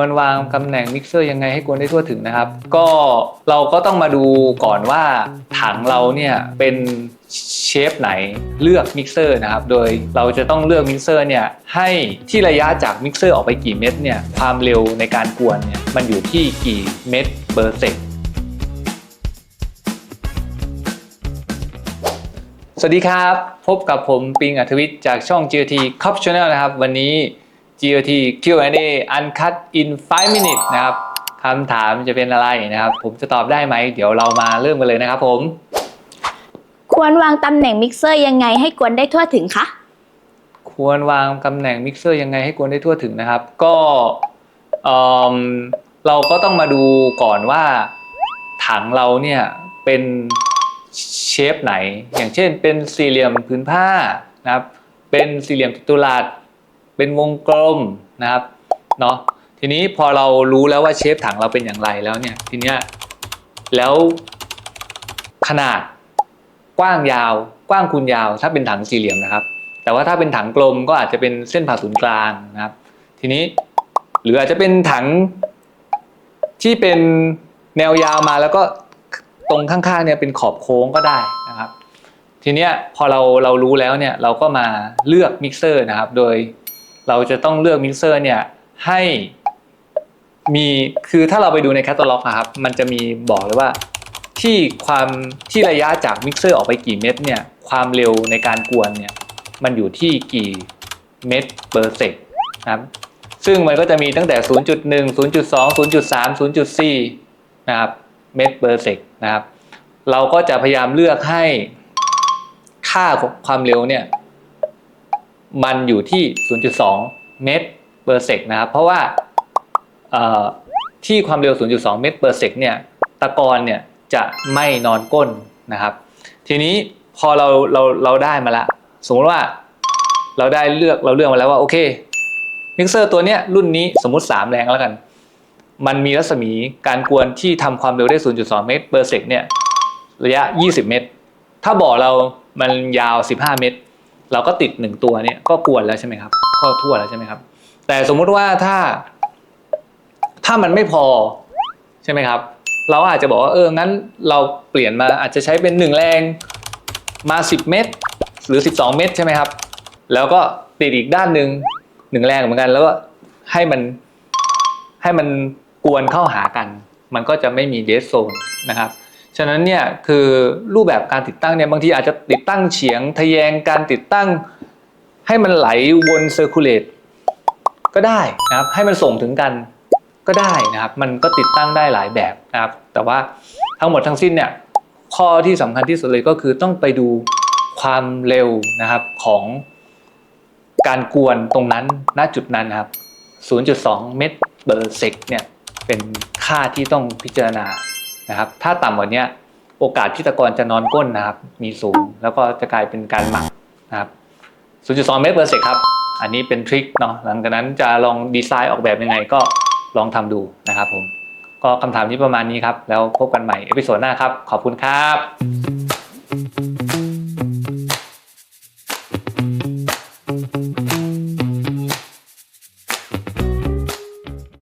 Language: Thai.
ควรวางตำแหน่งมิกเซอร์ยังไงให้กวนได้ทั่วถึงนะครับ ก็เราก็ต้องมาดูก่อนว่าถังเราเนี่ยเป็นเชฟไหนเลือกมิกเซอร์นะครับ โดยเราจะต้องเลือกมิกเซอร์เนี่ยให้ที่ระยะจากมิกเซอร์ออกไปกี่เม็ดเนี่ยความเร็วในการกวนเนี่ยมันอยู่ที่กี่เม็ดเปอร์เซกสวัสดีครับ พบกับผมปิงอัธวิทย์จากช่อง GT Cup Channel นะครับ วันนี้ GOT Q&A Uncut in 5 minutes นะครับคำถามจะเป็นอะไรนะครับ ผมจะตอบได้ไหม เดี๋ยวเรามาเริ่มกันเลยนะครับผม ควรวางตำแหน่งมิกเซอร์ยังไงให้กวนได้ทั่วถึงคะ ควรวางตำแหน่งมิกเซอร์ยังไงให้กวนได้ทั่วถึงนะครับ ก็เอิ่มเราก็ต้องมาดูก่อนว่า ถังเราเนี่ยเป็นเชฟไหน อย่างเช่นเป็นสี่เหลี่ยมผืนผ้านะครับ เป็นสี่เหลี่ยมจัตุรัส เป็นวงกลมนะครับเนาะทีนี้พอเรารู้แล้วว่าเชฟถังเราเป็นอย่างไรแล้วเนี่ยทีเนี้ยแล้วขนาดกว้างยาว กว้างคูณยาว ถ้าเป็นถังสี่เหลี่ยมนะครับ แต่ว่าถ้าเป็นถังกลมก็อาจจะเป็นเส้นผ่าศูนย์กลางนะครับ ทีนี้หรืออาจจะเป็นถังที่เป็นแนวยาวมาแล้วก็ตรงข้างๆเนี่ยเป็นขอบโค้งก็ได้นะครับ ทีเนี้ยพอเราเรารู้แล้วเนี่ยเราก็มาเลือกมิกเซอร์นะครับ โดย เราจะต้องเลือกมิกเซอร์เนี่ยให้มีคือถ้าเราไปดูในแคตตาล็อกอะครับมันจะมีบอกเลยว่าที่ความที่ระยะจากมิกเซอร์ออกไปกี่เม็ดเนี่ยความเร็วในการกวนเนี่ยมันอยู่ที่กี่เม็ดเปอร์เซกนะครับซึ่งมันก็จะมีตั้งแต่ 0.1 0.2 0.3 0.4 นะครับเม็ดเปอร์เซกนะครับ เราก็จะพยายามเลือกให้ค่าความเร็วเนี่ย มันอยู่ที่ 0.2 เมตรเปอร์เซกนะครับเพราะว่าที่ความเร็ว 0.2 เมตรเปอร์เซกเนี่ยตะกอนเนี่ยจะไม่นอนก้นนะครับ ทีนี้พอเราเราเราได้มาละสมมติว่าเราได้เลือกเราเลือกมาแล้วว่าโอเคมิกเซอร์ตัวเนี้ยรุ่นนี้สมมติ 3 แรงแล้วกัน มันมีรัศมีการกวนที่ทำความเร็วได้ 0.2 เมตรเปอร์เซกเนี่ยระยะ 20 เมตร ถ้าบ่อเรามันยาว 15 เมตร เราก็ติด1ตัวเนี่ยก็กวนแล้วใช่ไหมครับก็ทั่วแล้วใช่ไหมครับ แต่สมมุติว่าถ้า ถ้ามันไม่พอใช่ไหมครับ เราอาจจะบอกว่าเอองั้นเราเปลี่ยนมาอาจจะใช้เป็น1แรงมา 10 เมตร หรือ 12 เมตรใช่ไหมครับ แล้วก็ติดอีกด้านหนึ่งหนึ่งแรงเหมือนกัน แล้วก็ให้มันให้มันกวนเข้าหากัน มันก็จะไม่มีเดสโซนนะครับ ฉะนั้นเนี่ยคือรูปแบบการติดตั้งเนี่ยบางทีอาจจะติดตั้งเฉียงทะแยงการติดตั้ง ให้มันไหลวนเซอร์คูลเลตก็ได้นะครับให้มันส่งถึงกันก็ได้นะครับ มันก็ติดตั้งได้หลายแบบนะครับ แต่ว่าทั้งหมดทั้งสิ้นเนี่ยข้อที่สำคัญที่สุดเลยก็คือต้องไปดูความเร็วนะครับของการกวนตรงนั้นณจุดนั้นนครับ 0.2 เมตรเปอร์เซกเนี่ยเป็นค่าที่ต้องพิจารณา นะครับ ถ้าต่ำกว่านี้โอกาสที่ตะกอนจะนอนก้นนะครับ มีสูงแล้วก็จะกลายเป็นการหมักนะครับ0.2เมตรเปอร์เซกครับ อันนี้เป็นทริคเนาะหลังจากนั้นจะลองดีไซน์ออกแบบยังไงก็ลองทำดูนะครับผมก็คำถามนี้ประมาณนี้ครับ แล้วพบกันใหม่เอพิโซดหน้าครับ ขอบคุณครับ